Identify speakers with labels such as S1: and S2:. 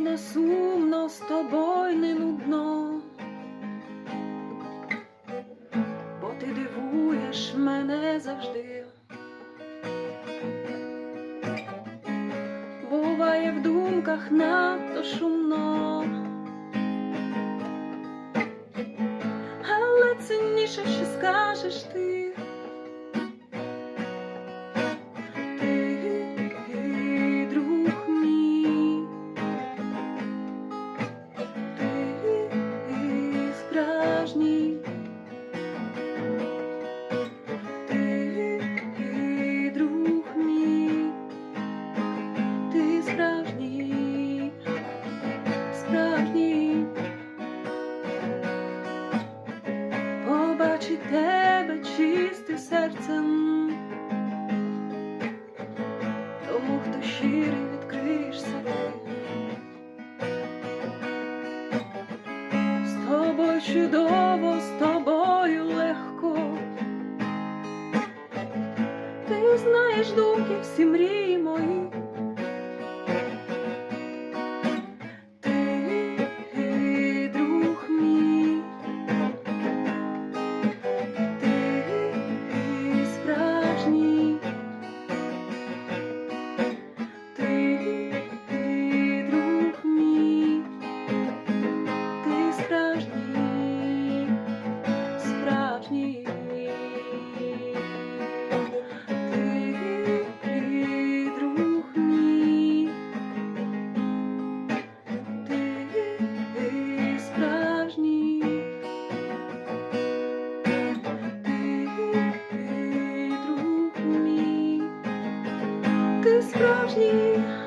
S1: не сумно, з тобою не нудно, бо ти дивуєш мене завжди. Буває в думках надто шумно, але цінніше, що скажеш. Ти чистим серцем. Тому хто щирий відкриєшся ти. З тобою чудово, з тобою легко. Ти знаєш думки, всі мрії ти